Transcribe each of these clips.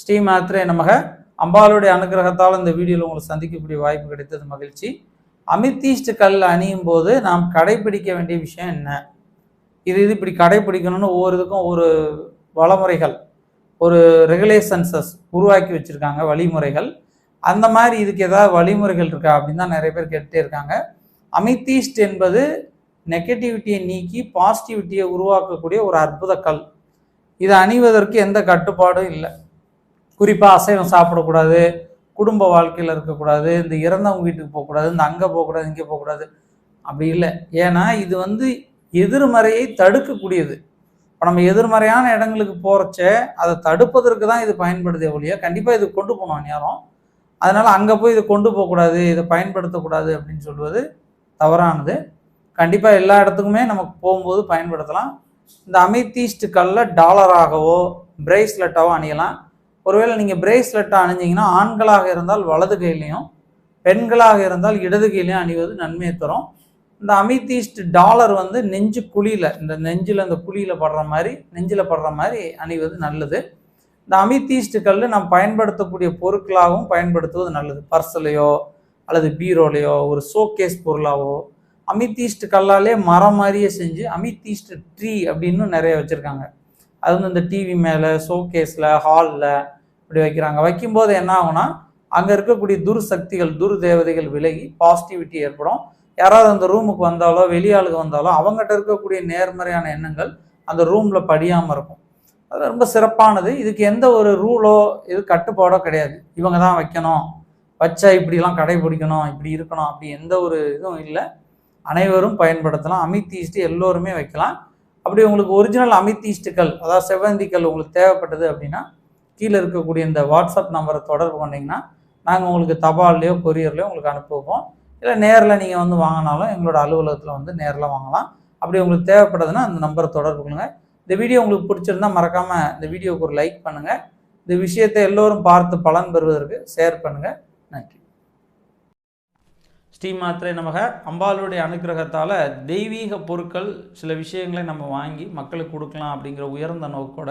ஸ்ரீ மாத்ரே நமக. அம்பாளுடைய அனுகிரகத்தால் இந்த வீடியோவில் உங்களுக்கு சந்திக்கக்கூடிய வாய்ப்பு கிடைத்தது மகிழ்ச்சி. அமித்தீஸ்ட் கல் அணியும் போது நாம் கடைபிடிக்க வேண்டிய விஷயம் என்ன? இது இது இப்படி கடைபிடிக்கணும்னு ஒவ்வொரு இதுக்கும் ஒரு வளமுறைகள் ஒரு ரெகுலேஷன்ஸஸ் உருவாக்கி வச்சுருக்காங்க வழிமுறைகள். அந்த மாதிரி இதுக்கு ஏதாவது வழிமுறைகள் இருக்கா அப்படின்னு தான் நிறைய பேர் கேட்டுகிட்டே இருக்காங்க. அமித்தீஸ்ட் என்பது நெகட்டிவிட்டியை நீக்கி பாசிட்டிவிட்டியை உருவாக்கக்கூடிய ஒரு அற்புத கல். இதை அணிவதற்கு எந்த கட்டுப்பாடும் இல்லை. குறிப்பாக அசைவம் சாப்பிடக்கூடாது குடும்ப வாழ்க்கையில் இருக்கக்கூடாது இந்த இறந்தவங்க வீட்டுக்கு போகக்கூடாது இந்த அங்கே போகக்கூடாது இங்கே போகக்கூடாது. அப்படி இல்லை. ஏன்னா இது வந்து எதிர்மறையை தடுக்கக்கூடியது. இப்போ நம்ம எதிர்மறையான இடங்களுக்கு போகிறச்ச அதை தடுப்பதற்கு தான் இது பயன்படுதே ஒழிய கண்டிப்பாக இது கொண்டு போகணும் நேரம் அதனால் அங்கே போய் இதை கொண்டு போகக்கூடாது இதை பயன்படுத்தக்கூடாது அப்படின்னு சொல்வது தவறானது. கண்டிப்பாக எல்லா இடத்துக்குமே நமக்கு போகும்போது பயன்படுத்தலாம். இந்த அமித்தீஸ்ட் கல்லை டாலராகவோ பிரேஸ்லெட்டாவோ அணியலாம். ஒருவேளை நீங்கள் பிரேஸ்லெட்டை அணிஞ்சிங்கன்னா ஆண்களாக இருந்தால் வலது கையிலையும் பெண்களாக இருந்தால் இடது கையிலையும் அணிவது நன்மையை தரும். இந்த அமித்தீஸ்ட் டாலர் வந்து நெஞ்சு குழியில் இந்த நெஞ்சில் இந்த குழியில் படுற மாதிரி நெஞ்சில் படுற மாதிரி அணிவது நல்லது. இந்த அமித்தீஸ்ட் கல் நாம் பயன்படுத்தக்கூடிய பொருட்களாகவும் பயன்படுத்துவது நல்லது. பர்ஸ்லையோ அல்லது பீரோலையோ ஒரு ஷோகேஸ் பொருளாவோ. அமித்தீஸ்ட் கல்லாலே மரம் மாதிரியே செஞ்சு அமித்தீஸ்ட் ட்ரீ அப்படின்னு நிறைய வச்சுருக்காங்க. அது வந்து இந்த டிவி மேலே ஷோகேஸில் ஹாலில் இப்படி வைக்கிறாங்க. வைக்கும்போது என்ன ஆகும்னா அங்கே இருக்கக்கூடிய துர் சக்திகள் துர் தேவதைகள் விலகி பாசிட்டிவிட்டி ஏற்படும். யாராவது அந்த ரூமுக்கு வந்தாலோ வெளியாளுக்கு வந்தாலோ அவங்ககிட்ட இருக்கக்கூடிய நேர்மறையான எண்ணங்கள் அந்த ரூமில் படியாமல் இருக்கும். அது ரொம்ப சிறப்பானது. இதுக்கு எந்த ஒரு ரூலோ இது கட்டுப்பாடோ கிடையாது. இவங்க தான் வைக்கணும். வச்சா இப்படிலாம் கடைபிடிக்கணும் இப்படி இருக்கணும் அப்படி எந்த ஒரு இதுவும் இல்லை. அனைவரும் பயன்படுத்தலாம். அமித்தீஸ்ட் எல்லோருமே வைக்கலாம். அப்படி உங்களுக்கு ஒரிஜினல் அமித்தீஸ்டுகள் அதாவது செவ்வந்திக்கள் உங்களுக்கு தேவைப்பட்டது அப்படின்னா கீழே இருக்கக்கூடிய இந்த வாட்ஸ்அப் நம்பரை தொடர்பு கொண்டீங்கன்னா நாங்கள் உங்களுக்கு தபால்லையோ கொரியர்லையோ உங்களுக்கு அனுப்புவோம். இல்லை நேரில் நீங்கள் வந்து வாங்கினாலும் எங்களோட அலுவலகத்தில் வந்து நேரில் வாங்கலாம். அப்படி உங்களுக்கு தேவைப்படுதுன்னா அந்த நம்பரை தொடர்பு கொள்ளுங்கள் இந்த வீடியோ உங்களுக்கு பிடிச்சிருந்தா மறக்காமல் இந்த வீடியோவுக்கு ஒரு லைக் பண்ணுங்கள் இந்த விஷயத்தை எல்லோரும் பார்த்து பலன் பெறுவதற்கு ஷேர் பண்ணுங்கள் நன்றி. ஸ்ரீ மாத்திரை நமக. அம்பாளுடைய அனுக்கிரகத்தால் தெய்வீக பொருட்கள் சில விஷயங்களை நம்ம வாங்கி மக்களுக்கு கொடுக்கலாம் அப்படிங்கிற உயர்ந்த நோக்கோட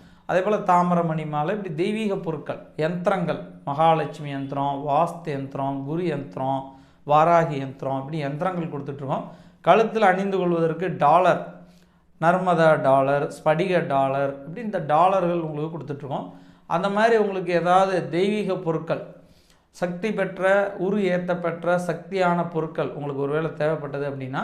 அதே போல் தாமிரமணி மாலை இப்படி தெய்வீக பொருட்கள் யந்திரங்கள் மகாலட்சுமி யந்திரம் வாஸ்து யந்திரம் குரு யந்திரம் வாராகி யந்திரம் இப்படி யந்திரங்கள் கொடுத்துட்ருக்கோம். கழுத்தில் அணிந்து கொள்வதற்கு டாலர் நர்மதா டாலர் ஸ்படிக டாலர் இப்படி இந்த டாலர்கள் உங்களுக்கு கொடுத்துட்ருக்கோம். அந்த மாதிரி உங்களுக்கு ஏதாவது தெய்வீக பொருட்கள் சக்தி பெற்ற உரு ஏற்ற பெற்ற சக்தியான பொருட்கள் உங்களுக்கு ஒருவேளை தேவைப்பட்டது அப்படின்னா